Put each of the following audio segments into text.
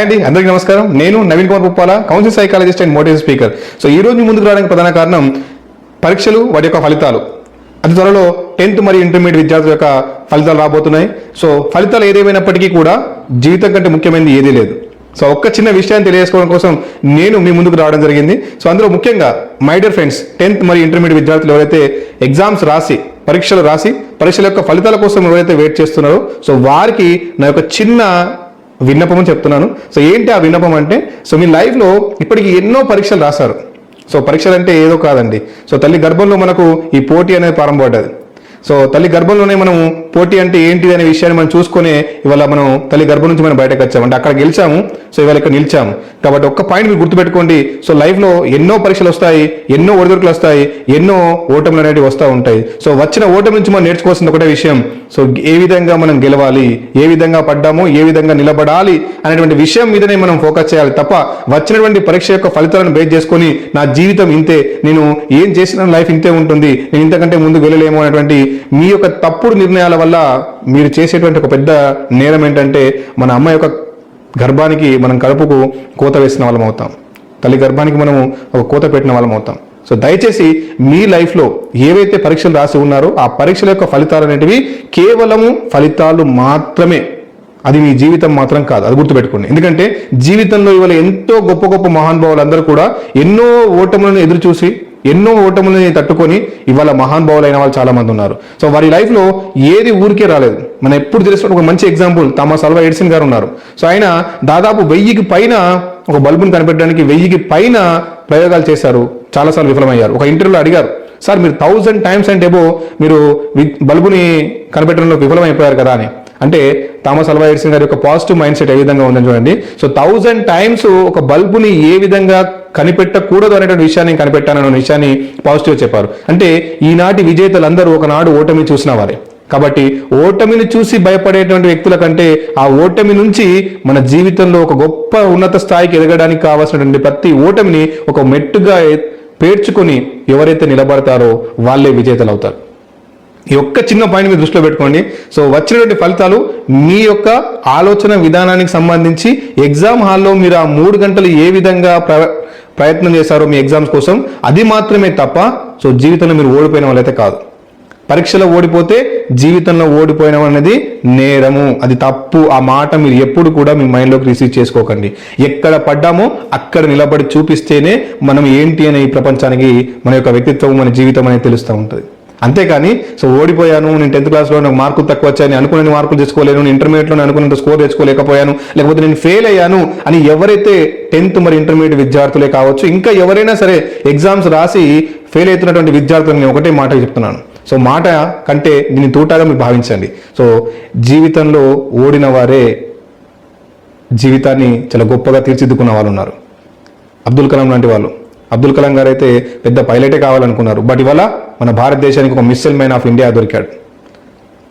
అండి అందరికీ నమస్కారం. నేను Naveen Kumar Puppala counsel psychologist and motivation speaker. So ఈ రోజు ముందుకు రావడానికి ప్రధాన కారణం పరీక్షలు వాటి యొక్క ఫలితాలు. అతి త్వరలో టెన్త్ మరియు ఇంటర్మీడియట్ విద్యార్థుల యొక్క ఫలితాలు రాబోతున్నాయి. సో ఫలితాలు ఏదేమైనప్పటికీ కూడా జీవితం కంటే ముఖ్యమైనది ఏదీ లేదు. సో ఒక్క చిన్న విషయాన్ని తెలియజేసుకోవడం కోసం నేను మీ ముందుకు రావడం జరిగింది. సో అందులో ముఖ్యంగా మై డియర్ ఫ్రెండ్స్ టెన్త్ మరియు ఇంటర్మీడియట్ విద్యార్థులు ఎవరైతే ఎగ్జామ్స్ రాసి పరీక్షలు రాసి పరీక్షల యొక్క ఫలితాల కోసం ఎవరైతే వెయిట్ చేస్తున్నారో సో వారికి నా యొక్క చిన్న విన్నపం చెప్తున్నాను. సో ఏంటి ఆ విన్నపం అంటే సో మీ లైఫ్లో ఇప్పటికి ఎన్నో పరీక్షలు రాశారు. సో పరీక్షలు అంటే ఏదో కాదండి. సో తల్లి గర్భంలో మనకు ఈ పోటీ అనేది ప్రారంభపడ్డది. సో తల్లి గర్భంలోనే మనం పోటీ అంటే ఏంటి అనే విషయాన్ని మనం చూసుకునే ఇవాళ మనం తల్లి గర్భం నుంచి మనం బయటకు వచ్చాము. అంటే అక్కడ గెలిచాము. సో ఇవాళ ఇక్కడ నిలిచాము. కాబట్టి ఒక్క పాయింట్ మీరు గుర్తుపెట్టుకోండి. సో లైఫ్లో ఎన్నో పరీక్షలు వస్తాయి ఎన్నో ఒడిదొడుకులు వస్తాయి ఎన్నో ఓటములు అనేవి వస్తూ ఉంటాయి. సో వచ్చిన ఓటమి నుంచి మనం నేర్చుకోవాల్సిన ఒకటే విషయం. సో ఏ విధంగా మనం గెలవాలి ఏ విధంగా పడ్డాము ఏ విధంగా నిలబడాలి అనేటువంటి విషయం మీదనే మనం ఫోకస్ చేయాలి తప్ప వచ్చినటువంటి పరీక్ష యొక్క ఫలితాలను బేస్ చేసుకొని నా జీవితం ఇంతే నేను ఏం చేసిన లైఫ్ ఇంతే ఉంటుంది నేను ఇంతకంటే ముందు వెళ్ళలేము అనేటువంటి మీ యొక్క తప్పుడు నిర్ణయాల వల్ల మీరు చేసేటువంటి ఒక పెద్ద నేరం ఏంటంటే మన అమ్మ యొక్క గర్భానికి మనం కడుపుకు కోత వేసిన వాళ్ళం అవుతాం. తల్లి గర్భానికి మనము ఒక కోత పెట్టిన వాళ్ళం అవుతాం. సో దయచేసి మీ లైఫ్లో ఏవైతే పరీక్షలు రాసి ఉన్నారో ఆ పరీక్షల యొక్క ఫలితాలు అనేటివి కేవలము ఫలితాలు మాత్రమే. అది మీ జీవితం మాత్రం కాదు. అది గుర్తుపెట్టుకోండి. ఎందుకంటే జీవితంలో ఇవాళ ఎంతో గొప్ప గొప్ప మహానుభావులు అందరూ కూడా ఎన్నో ఓటములను ఎదురు చూసి ఎన్నో ఓటములని తట్టుకొని ఇవాళ మహానుభావులు అయిన వాళ్ళు చాలా మంది ఉన్నారు. సో వారి లైఫ్లో ఏది ఊరికే రాలేదు. మనం ఎప్పుడు తెలిసిన ఒక మంచి ఎగ్జాంపుల్ తమ అల్వా ఎడిసన్ గారు ఉన్నారు. సో ఆయన దాదాపు వెయ్యికి పైన ఒక బల్బును కనిపెట్టడానికి వెయ్యికి పైన ప్రయోగాలు చేశారు. చాలాసార్లు విఫలమయ్యారు. ఒక ఇంటర్వ్యూలో అడిగారు సార్ మీరు థౌజండ్ టైమ్స్ అండ్ ఎబో మీరు వి- బల్బుని కనిపెట్టడంలో విఫలమైపోయారు కదా అని. అంటే థామస్ అల్వా ఎడిసన్ గారి యొక్క పాజిటివ్ మైండ్ సెట్ ఏ విధంగా ఉందని చూడండి. సో థౌజండ్ టైమ్స్ ఒక బల్బుని ఏ విధంగా కనిపెట్టకూడదు అనేటువంటి విషయాన్ని కనిపెట్టాను అనే విషయాన్ని పాజిటివ్ చెప్పారు. అంటే ఈనాటి విజేతలందరూ ఒకనాడు ఓటమి చూసిన వారే. కాబట్టి ఓటమిని చూసి భయపడేటువంటి వ్యక్తుల కంటే ఆ ఓటమి నుంచి మన జీవితంలో ఒక గొప్ప ఉన్నత స్థాయికి ఎదగడానికి కావాల్సినటువంటి ప్రతి ఓటమిని ఒక మెట్టుగా పేర్చుకొని ఎవరైతే నిలబడతారో వాళ్ళే విజేతలు అవుతారు ఈ ఒక్క చిన్న పాయింట్ మీరు దృష్టిలో పెట్టుకోండి. సో వచ్చినటువంటి ఫలితాలు మీ యొక్క ఆలోచన విధానానికి సంబంధించి ఎగ్జామ్ హాల్లో మీరు ఆ మూడు గంటలు ఏ విధంగా ప్ర- ప్రయత్నం చేశారో మీ ఎగ్జామ్స్ కోసం అది మాత్రమే తప్ప సో జీవితంలో మీరు ఓడిపోయిన వాళ్ళైతే కాదు. పరీక్షలో ఓడిపోతే జీవితంలో ఓడిపోయిన అనేది నేరము. అది తప్పు. ఆ మాట మీరు ఎప్పుడు కూడా మీ మైండ్లోకి రిసీవ్ చేసుకోకండి. ఎక్కడ పడ్డామో అక్కడ నిలబడి చూపిస్తేనే మనం ఏంటి అనే ఈ ప్రపంచానికి మన యొక్క వ్యక్తిత్వం మన జీవితం అనేది తెలుస్తూ ఉంటుంది. అంతేకాని సో ఓడిపోయాను నేను టెన్త్ క్లాస్లో నాకు మార్కులు తక్కువ వచ్చాయని అనుకునే మార్కులు తెచ్చుకోలేను నేను ఇంటర్మీడియట్లో నేను అనుకున్నంత స్కోర్ తెచ్చుకోలేకపోయాను లేకపోతే నేను ఫెయిల్ అయ్యాను అని ఎవరైతే టెన్త్ మరి ఇంటర్మీడియట్ విద్యార్థులే కావచ్చు ఇంకా ఎవరైనా సరే ఎగ్జామ్స్ రాసి ఫెయిల్ అవుతున్నటువంటి విద్యార్థులను నేను ఒకటే మాట చెప్తున్నాను. సో మాట కంటే దీన్ని తూటాగా మీరు భావించండి. సో జీవితంలో ఓడిన వారే జీవితాన్ని చాలా గొప్పగా తీర్చిదిద్దుకున్న వాళ్ళు ఉన్నారు అబ్దుల్ కలాం లాంటి వాళ్ళు. అబ్దుల్ కలాం గారు అయితే పెద్ద పైలటే కావాలనుకున్నారు. బట్ ఇవాళ మన భారతదేశానికి ఒక మిస్సైల్ మ్యాన్ ఆఫ్ ఇండియా దొరికాడు.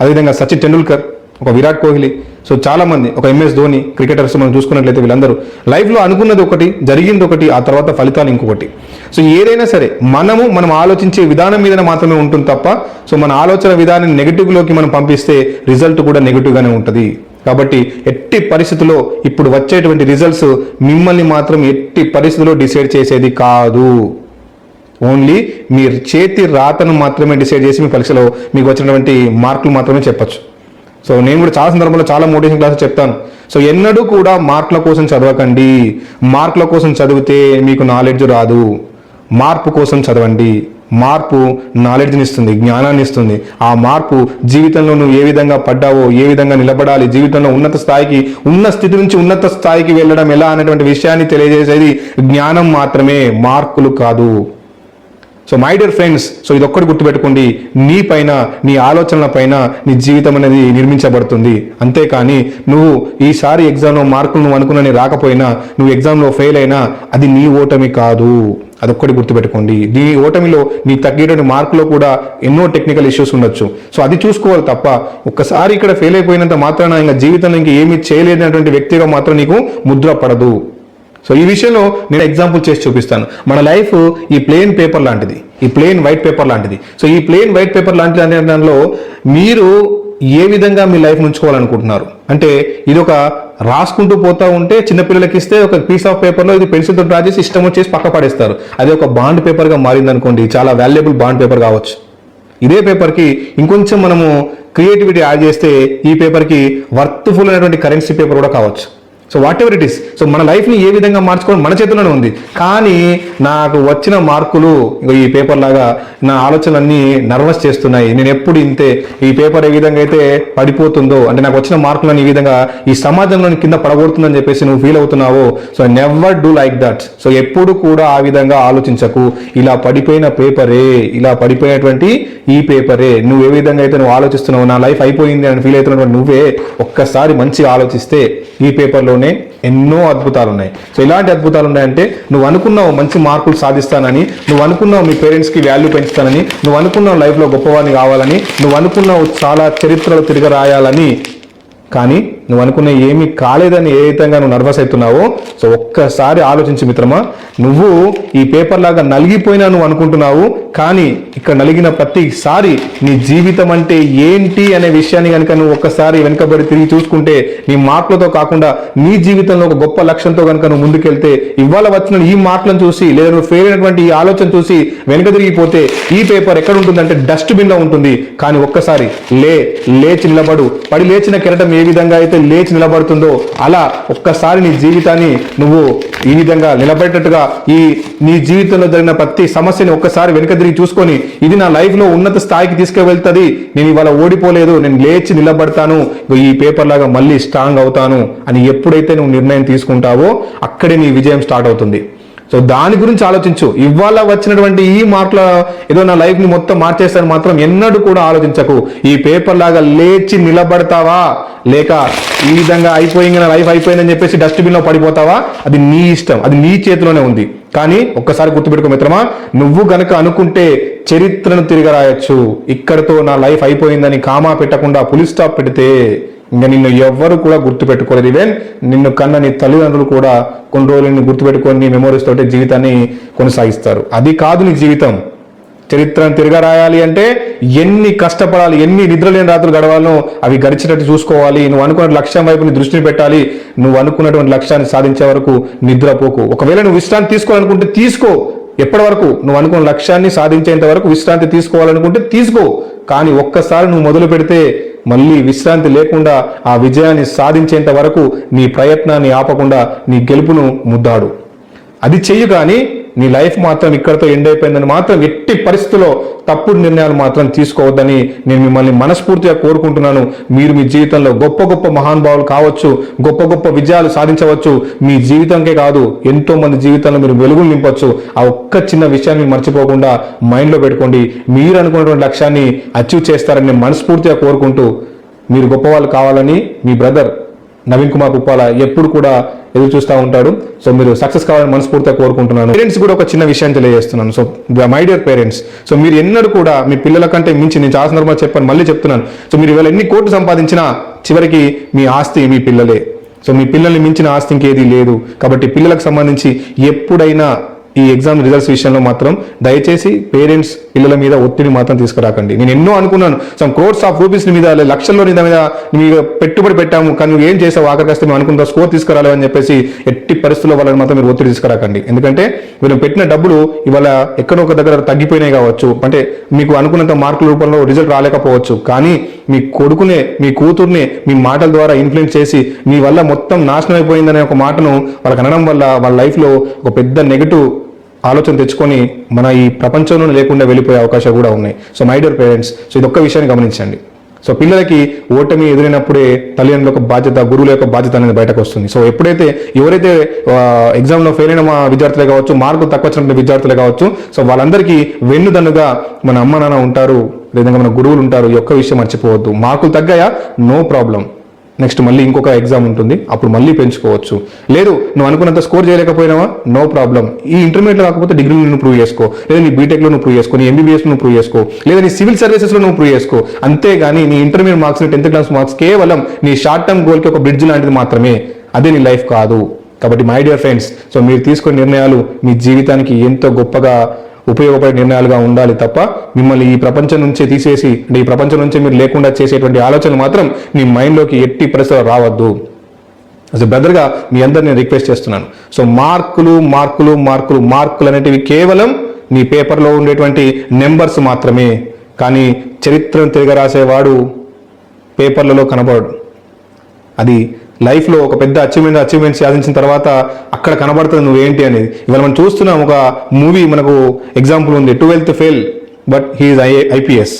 అదేవిధంగా సచిన్ టెండూల్కర్ ఒక విరాట్ కోహ్లీ. సో చాలామంది ఒక ఎంఎస్ ధోని క్రికెటర్స్ మనం చూసుకున్నట్లయితే వీళ్ళందరూ లైఫ్లో అనుకున్నది ఒకటి జరిగింది ఒకటి ఆ తర్వాత ఫలితాలు ఇంకొకటి. సో ఏదైనా సరే మనము మనం ఆలోచించే విధానం మీద మాత్రమే ఉంటుంది తప్ప సో మన ఆలోచన విధానం నెగిటివ్లోకి మనం పంపిస్తే రిజల్ట్ కూడా నెగిటివ్గానే ఉంటుంది. కాబట్టి ఎట్టి పరిస్థితుల్లో ఇప్పుడు వచ్చేటువంటి రిజల్ట్స్ మిమ్మల్ని మాత్రం ఎట్టి పరిస్థితుల్లో డిసైడ్ చేసేది కాదు. ఓన్లీ మీ చేతి రాతను మాత్రమే డిసైడ్ చేసి మీ పరీక్షలో మీకు వచ్చినటువంటి మార్కులు మాత్రమే చెప్పొచ్చు. సో నేను కూడా చాలా సందర్భంలో చాలా మోటివేషన్ క్లాసెస్ చెప్తాను. సో ఎన్నడూ కూడా మార్కుల కోసం చదవకండి. మార్కుల కోసం చదివితే మీకు నాలెడ్జ్ రాదు. మార్పు కోసం చదవండి. మార్పు నాలెడ్జ్ని ఇస్తుంది జ్ఞానాన్ని ఇస్తుంది ఆ మార్పు జీవితంలో నువ్వు ఏ విధంగా పడ్డావో ఏ విధంగా నిలబడాలి జీవితంలో ఉన్నత స్థాయికి ఉన్న స్థితి నుంచి ఉన్నత స్థాయికి వెళ్ళడం ఎలా అనేటువంటి విషయాన్ని తెలియజేసేది జ్ఞానం మాత్రమే మార్కులు కాదు. So my dear friends so ఇది ఒక్కటి గుర్తుపెట్టుకోండి. నీ పైన నీ ఆలోచనల పైన నీ జీవితం అనేది నిర్మించబడుతుంది. అంతేకాని నువ్వు ఈసారి ఎగ్జామ్లో మార్కులు నువ్వు అనుకున్నని రాకపోయినా నువ్వు ఎగ్జామ్లో ఫెయిల్ అయినా అది నీ ఓటమి కాదు. అదొక్కటి గుర్తుపెట్టుకోండి. నీ ఓటమిలో నీ తగ్గేటువంటి మార్కులో కూడా ఎన్నో టెక్నికల్ ఇష్యూస్ ఉండొచ్చు. సో అది చూసుకోవాలి తప్ప ఒక్కసారి ఇక్కడ ఫెయిల్ అయిపోయినంత మాత్రాన ఇంకా జీవితంలో ఇంకా ఏమీ చేయలేనటువంటి వ్యక్తిగా మాత్రం నీకు ముద్ర పడదు. సో ఈ విషయంలో నేను ఎగ్జాంపుల్ చేసి చూపిస్తాను. మన లైఫ్ ఈ ప్లేన్ పేపర్ లాంటిది. ఈ ప్లెయిన్ వైట్ పేపర్ లాంటిది. సో ఈ ప్లెయిన్ వైట్ పేపర్ లాంటిది అనే దానిలో మీరు ఏ విధంగా మీ లైఫ్ ఉంచుకోవాలనుకుంటున్నారు? అంటే ఇది ఒక రాసుకుంటూ పోతా ఉంటే చిన్నపిల్లలకి ఇస్తే ఒక పీస్ ఆఫ్ పేపర్లో ఇది పెన్సిల్తో డ్రా చేసి ఇష్టం వచ్చేసి పక్క పడేస్తారు. అది ఒక బాండ్ పేపర్గా మారింది అనుకోండి చాలా వాల్యుబుల్ బాండ్ పేపర్ కావచ్చు. ఇదే పేపర్కి ఇంకొంచెం మనము క్రియేటివిటీ యాడ్ చేస్తే ఈ పేపర్కి వర్త్ఫుల్ అయినటువంటి కరెన్సీ పేపర్ కూడా కావచ్చు. So whatever it is so మన లైఫ్ని ఏ విధంగా మార్చుకోవడం మన చేతిలోనే ఉంది. కానీ నాకు వచ్చిన మార్కులు ఈ పేపర్ లాగా నా ఆలోచనలన్నీ నర్వస్ చేస్తున్నాయి. నేను ఎప్పుడు ఇంతే. ఈ పేపర్ ఏ విధంగా అయితే పడిపోతుందో అంటే నాకు వచ్చిన మార్కులను ఈ విధంగా ఈ సమాజంలో కింద పడగొడుతుందని చెప్పేసి నువ్వు feel అవుతున్నావో so never do like that so ఎప్పుడు కూడా ఆ విధంగా ఆలోచించకు. ఇలా పడిపోయిన పేపరే ఇలా పడిపోయినటువంటి ఈ పేపరే నువ్వు ఏ విధంగా అయితే నువ్వు ఆలోచిస్తున్నావు నా లైఫ్ అయిపోయింది అని ఫీల్ అవుతున్నటువంటి నువ్వే ఒక్కసారి మంచిగా ఆలోచిస్తే ఈ పేపర్లో జీవితంలోనే ఎన్నో అద్భుతాలు ఉన్నాయి సో ఇలాంటి అద్భుతాలు ఉన్నాయంటే నువ్వు అనుకున్నావు మంచి మార్కులు సాధిస్తానని నువ్వు అనుకున్నావు మీ పేరెంట్స్కి వాల్యూ పెంచుతానని నువ్వు అనుకున్నావు లైఫ్లో గొప్పవాడిని కావాలని నువ్వు అనుకున్నావు చాలా చరిత్రలు తిరిగి రాయాలని. కానీ నువ్వు అనుకున్న ఏమీ కాలేదని ఏ విధంగా నువ్వు నర్వస్ అవుతున్నావో సో ఒక్కసారి ఆలోచించి మిత్రమా నువ్వు ఈ పేపర్ లాగా నలిగిపోయినా నువ్వు అనుకుంటున్నావు కానీ ఇక్కడ నలిగిన ప్రతిసారి నీ జీవితం అంటే ఏంటి అనే విషయాన్ని కనుక నువ్వు ఒక్కసారి వెనుకబడి తిరిగి చూసుకుంటే నీ మార్కులతో కాకుండా నీ జీవితంలో ఒక గొప్ప లక్ష్యంతో కనుక నువ్వు ముందుకెళ్తే ఇవాళ వచ్చిన ఈ మార్కులను చూసి లేదా నువ్వు ఫెయిల్ అయినటువంటి ఈ ఆలోచన చూసి వెనుక తిరిగిపోతే ఈ పేపర్ ఎక్కడ ఉంటుందంటే డస్ట్బిన్లో ఉంటుంది. కానీ ఒక్కసారి లే లేచి నిలబడు. పడి లేచిన కెరటం ఏ విధంగా అయితే లేచి నిలబడుతుందో అలా ఒక్కసారి నీ జీవితాన్ని నువ్వు ఈ విధంగా నిలబడేటట్టుగా ఈ నీ జీవితంలో జరిగిన ప్రతి సమస్యని ఒక్కసారి వెనుక తిరిగి చూసుకొని ఇది నా లైఫ్లో ఉన్నత స్థాయికి తీసుకువెళ్తుంది నేను ఇవాళ ఓడిపోలేదు నేను లేచి నిలబడతాను ఈ పేపర్ లాగా మళ్ళీ స్ట్రాంగ్ అవుతాను అని ఎప్పుడైతే నువ్వు నిర్ణయం తీసుకుంటావో అక్కడే నీ విజయం స్టార్ట్ అవుతుంది. సో దాని గురించి ఆలోచించు. ఇవాళ వచ్చినటువంటి ఈ మార్కుల ఏదో నా లైఫ్ని మొత్తం మార్చేస్తాను మాత్రం ఎన్నడూ కూడా ఆలోచించకు. ఈ పేపర్ లాగా లేచి నిలబడతావా? లేక ఈ విధంగా అయిపోయింది నా లైఫ్ అయిపోయిందని చెప్పేసి డస్ట్బిన్లో పడిపోతావా? అది నీ ఇష్టం. అది నీ చేతిలోనే ఉంది. కానీ ఒక్కసారి గుర్తుపెట్టుకో మిత్రమా నువ్వు గనక అనుకుంటే చరిత్రను తిరగరాయొచ్చు ఇక్కడతో నా లైఫ్ అయిపోయిందని కామా పెట్టకుండా పులి స్టాప్ పెడితే ఇంకా నిన్ను ఎవ్వరు కూడా గుర్తుపెట్టుకోలేదు. ఈవెన్ నిన్ను కన్న నీ తల్లిదండ్రులు కూడా కొన్ని రోజులు నిన్ను గుర్తుపెట్టుకొని నీ మెమోరీస్ తోటి జీవితాన్ని కొనసాగిస్తారు. అది కాదు నీ జీవితం. చరిత్రను తిరగ రాయాలి అంటే ఎన్ని కష్టపడాలి ఎన్ని నిద్రలేని రాత్రులు గడవాలో అవి గడిచేటట్టు చూసుకోవాలి. నువ్వు అనుకున్న లక్ష్యం వైపు నీ దృష్టిని పెట్టాలి. నువ్వు అనుకున్నటువంటి లక్ష్యాన్ని సాధించే వరకు నిద్రపోకు. ఒకవేళ నువ్వు విశ్రాంతి తీసుకోవాలనుకుంటే తీసుకో. ఎప్పటి వరకు? నువ్వు అనుకున్న లక్ష్యాన్ని సాధించేంత వరకు విశ్రాంతి తీసుకోవాలనుకుంటే తీసుకో. కానీ ఒక్కసారి నువ్వు మొదలు పెడితే మళ్ళీ విశ్రాంతి లేకుండా ఆ విజయాన్ని సాధించేంత వరకు నీ ప్రయత్నాన్ని ఆపకుండా నీ గెలుపును ముద్దాడు. అది చెయ్యి కానీ నీ లైఫ్ మాత్రం ఇక్కడతో ఎండ్ అయిపోయిందని మాత్రం ఎట్టి పరిస్థితుల్లో తప్పుడు నిర్ణయాలు మాత్రం తీసుకోవద్దని నేను మిమ్మల్ని మనస్ఫూర్తిగా కోరుకుంటున్నాను. మీరు మీ జీవితంలో గొప్ప గొప్ప మహానుభావులు కావచ్చు గొప్ప గొప్ప విజయాలు సాధించవచ్చు. మీ జీవితంకే కాదు ఎంతో మంది జీవితంలో మీరు వెలుగులు నింపొచ్చు. ఆ ఒక్క చిన్న విషయాన్ని మర్చిపోకుండా మైండ్లో పెట్టుకోండి. మీరు అనుకున్నటువంటి లక్ష్యాన్ని అచీవ్ చేస్తారని నేను మనస్ఫూర్తిగా కోరుకుంటూ మీరు గొప్పవాళ్ళు కావాలని మీ బ్రదర్ నవీన్ కుమార్ ఉప్పాల ఎప్పుడు కూడా ఎదురు చూస్తూ ఉంటాడు. సో మీరు సక్సెస్ కావాలని మనస్ఫూర్తిగా కోరుకుంటున్నాను. పేరెంట్స్ కూడా ఒక చిన్న విషయం తెలియజేస్తున్నాను. So my dear parents so మీరు ఎన్నడూ కూడా మీ పిల్లల కంటే మించి నేను చాలా సందర్భంగా చెప్పాను మళ్ళీ చెప్తున్నాను. సో మీరు ఇవాళ ఎన్ని కోట్లు సంపాదించినా చివరికి మీ ఆస్తి మీ పిల్లలే. సో మీ పిల్లల్ని మించిన ఆస్తి ఇంకేది లేదు. కాబట్టి పిల్లలకు సంబంధించి ఎప్పుడైనా ఈ ఎగ్జామ్ రిజల్ట్స్ విషయంలో మాత్రం దయచేసి పేరెంట్స్ పిల్లల మీద ఒత్తిడి మాత్రం తీసుకురాకండి. నేను ఎన్నో అనుకున్నాను. సమ్ క్రోర్స్ ఆఫ్ రూపీస్ మీద లక్షల్లో నీ మీద మీద పెట్టుబడి పెట్టాము కానీ నువ్వు ఏం చేసావు? ఆఖరిస్తే మేము అనుకున్న స్కోర్ తీసుకురాలి అని చెప్పేసి ఎట్టి పరిస్థితుల్లో వాళ్ళని మాత్రం మీరు ఒత్తిడి తీసుకురాకండి. ఎందుకంటే మీరు పెట్టిన డబ్బులు ఇవాళ ఎక్కడో ఒక దగ్గర తగ్గిపోయినాయి కావచ్చు. అంటే మీకు అనుకున్నంత మార్కుల రూపంలో రిజల్ట్ రాలేకపోవచ్చు. కానీ మీ కొడుకునే మీ కూతుర్నే మీ మాటల ద్వారా ఇన్ఫ్లుయెన్స్ చేసి మీ వల్ల మొత్తం నాశనం అయిపోయిందనే ఒక మాటను వాళ్ళకి అనడం వల్ల వాళ్ళ లైఫ్లో ఒక పెద్ద నెగటివ్ ఆలోచన తెచ్చుకొని మన ఈ ప్రపంచంలో లేకుండా వెళ్ళిపోయే అవకాశాలు కూడా ఉన్నాయి. So my dear parents so ఇది ఒక్క విషయాన్ని గమనించండి. సో పిల్లలకి ఓటమి ఎదురైనప్పుడే తల్లిదండ్రుల యొక్క బాధ్యత గురువుల యొక్క బాధ్యత అనేది బయటకు వస్తుంది. సో ఎప్పుడైతే ఎవరైతే ఎగ్జామ్లో ఫెయిల్ అయిన మా విద్యార్థులే కావచ్చు మార్కులు తక్కువ వచ్చినటువంటి విద్యార్థులే కావచ్చు సో వాళ్ళందరికీ వెన్నుదన్నుగా మన అమ్మ నాన్న ఉంటారు. లేదంటే మన గురువులు ఉంటారు ఈ ఒక్క విషయం మర్చిపోవద్దు. మార్కులు తగ్గాయా? No problem. నెక్స్ట్ మళ్ళీ ఇంకొక ఎగ్జామ్ ఉంటుంది అప్పుడు మళ్ళీ పెంచుకోవచ్చు. లేదు నువ్వు అనుకున్నంత స్కోర్ చేయలేకపోయినావా? No problem. ఈ ఇంటర్మీడియట్ కాకపోతే డిగ్రీలో నువ్వు ప్రూవ్ చేసుకో. లేదా నీ బీటెక్లో నువ్వు ప్రూవ్ చేసుకో నీ ఎంబీబీఎస్ నువ్వు ప్రూవ్ చేసుకో లేదా నీ సివిల్ సర్వీసెస్లో నువ్వు ప్రూవ్ చేసుకో. అంతేగాని నీ intermediate marks tenth class marks కేవలం నీ షార్ట్ టర్మ్ గోల్కి ఒక బ్రిడ్జ్ లాంటిది మాత్రమే. అదే నీ లైఫ్ కాదు. కాబట్టి మై డియర్ ఫ్రెండ్స్ సో మీరు తీసుకునే నిర్ణయాలు మీ జీవితానికి ఎంతో గొప్పగా ఉపయోగపడే నిర్ణయాలుగా ఉండాలి తప్ప మిమ్మల్ని ఈ ప్రపంచం నుంచే తీసేసి అంటే ఈ ప్రపంచం నుంచే మీరు లేకుండా చేసేటువంటి ఆలోచనలు మాత్రం మీ మైండ్లోకి ఎట్టి పరిస్థితులు రావద్దు. అసలు బ్రదర్గా మీ అందరు నేను రిక్వెస్ట్ చేస్తున్నాను. సో మార్కులు మార్కులు మార్కులు మార్కులు అనేటివి కేవలం మీ పేపర్లో ఉండేటువంటి నెంబర్స్ మాత్రమే. కానీ చరిత్రను తిరగరాసేవాడు పేపర్లలో కనబడు అది లైఫ్లో ఒక పెద్ద అచీవ్మెంట్ అచీవ్మెంట్ సాధించిన తర్వాత అక్కడ కనబడుతుంది నువ్వేంటి అనేది. ఇవాళ మనం చూస్తున్నాం ఒక మూవీ మనకు ఎగ్జాంపుల్ ఉంది twelfth fail but he is I IPS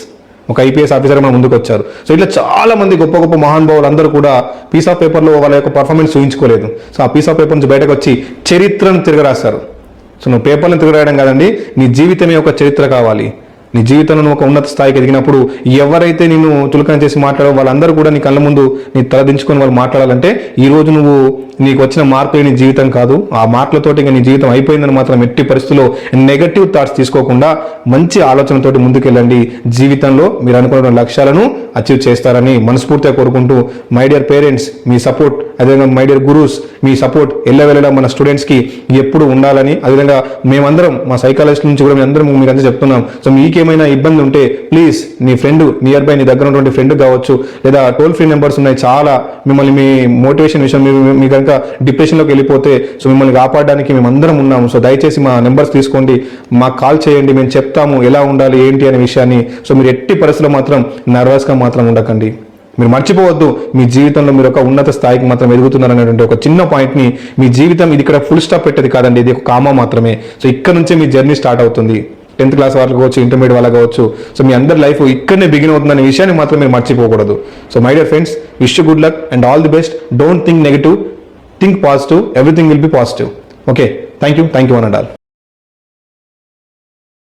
ఒక ఐపీఎస్ ఆఫీసర్ మన ముందుకు వచ్చారు. సో ఇట్లా చాలా మంది గొప్ప గొప్ప మహానుభావులు అందరూ కూడా పీస్ ఆఫ్ పేపర్లో వాళ్ళ యొక్క పర్ఫార్మెన్స్ చూపించుకోలేదు సో ఆ పీస్ ఆఫ్ పేపర్ నుంచి బయటకు వచ్చి చరిత్రను తిరగరాస్తారు సో నువ్వు పేపర్లను తిరగరాయడం కాదండి నీ జీవితమే ఒక చరిత్ర కావాలి. నీ జీవితంలో నువ్వు ఒక ఉన్నత స్థాయికి ఎదిగినప్పుడు ఎవరైతే నిన్ను చులకన చేసి మాట్లాడో వాళ్ళందరూ కూడా నీ కళ్ళ ముందు నీ తలదించుకొని వాళ్ళు మాట్లాడాలంటే ఈ రోజు నువ్వు నీకు వచ్చిన మార్పులే నీ జీవితం కాదు. ఆ మార్పులతోటి ఇంకా నీ జీవితం అయిపోయిందని మాత్రం ఎట్టి పరిస్థితుల్లో నెగటివ్ థాట్స్ తీసుకోకుండా మంచి ఆలోచనతోటి ముందుకెళ్ళండి. జీవితంలో మీరు అనుకున్న లక్ష్యాలను అచీవ్ చేస్తారని మనస్ఫూర్తిగా కోరుకుంటూ మై డియర్ పేరెంట్స్ మీ సపోర్ట్ అదేవిధంగా మై డియర్ గురూస్ మీ సపోర్ట్ ఎల్లవేళలా మన స్టూడెంట్స్కి ఎప్పుడు ఉండాలని. అదేవిధంగా మేమందరం మా సైకాలజిస్ట్ నుంచి కూడా మేమందరం మీకంతా చెప్తున్నాం. సో మీకేమైనా ఇబ్బంది ఉంటే ప్లీజ్ నీ ఫ్రెండ్ నియర్ బై నీ దగ్గర ఉన్నటువంటి ఫ్రెండ్ కావచ్చు లేదా టోల్ ఫ్రీ నెంబర్స్ ఉన్నాయి చాలా. మిమ్మల్ని మీ మోటివేషన్ విషయం మీ- కనుక డిప్రెషన్లోకి వెళ్ళిపోతే సో మిమ్మల్ని కాపాడడానికి మేము అందరం ఉన్నాము. సో దయచేసి మా నెంబర్స్ తీసుకోండి. మాకు కాల్ చేయండి మేము చెప్తాము ఎలా ఉండాలి ఏంటి అనే విషయాన్ని. సో మీరు ఎట్టి పరిస్థితుల్లో మాత్రం నర్వస్గా మాత్రం ఉండకండి. మీరు మర్చిపోవద్దు మీ జీవితంలో మీరు ఒక ఉన్నత స్థాయికి మాత్రం ఎదుగుతున్నారు అనేటువంటి ఒక చిన్న పాయింట్ని మీ జీవితం ఇది ఇక్కడ ఫుల్ స్టాప్ పెట్టేది కాదండి ఇది ఒక కామా మాత్రమే. సో ఇక్కడ నుంచే మీ జర్నీ స్టార్ట్ అవుతుంది. టెన్త్ క్లాస్ వాళ్ళకి కావచ్చు ఇంటర్మీడియట్ వాళ్ళకి కావచ్చు సో మీ అందరి లైఫ్ ఇక్కడనే బిగిన్ అవుతుందనే విషయాన్ని మాత్రం మీరు మర్చిపోకూడదు. So my dear friends wish good luck and all the best don't think negative think positive everything will be positive okay thank you thank you an and all